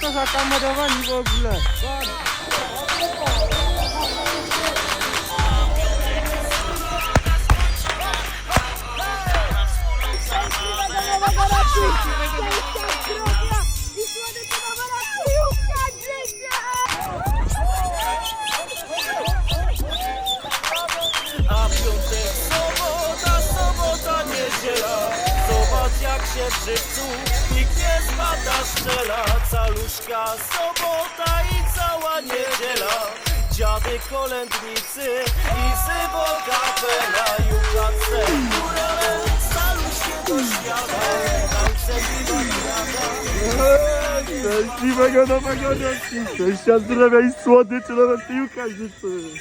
to zakamerowani w ogóle. A piątek, sobota, sobota, niedziela Zobacz jak się w życiu nikt nie spada szczela Caluszka, sobota i cała niedziela Dziady kolędnicy i zybo kapela Jukace, górale, caluszkie do świata Tańce Szczęśliwego nowego roku! Szczęścia, zdrowia i słodyczy, nawet piłka życzę!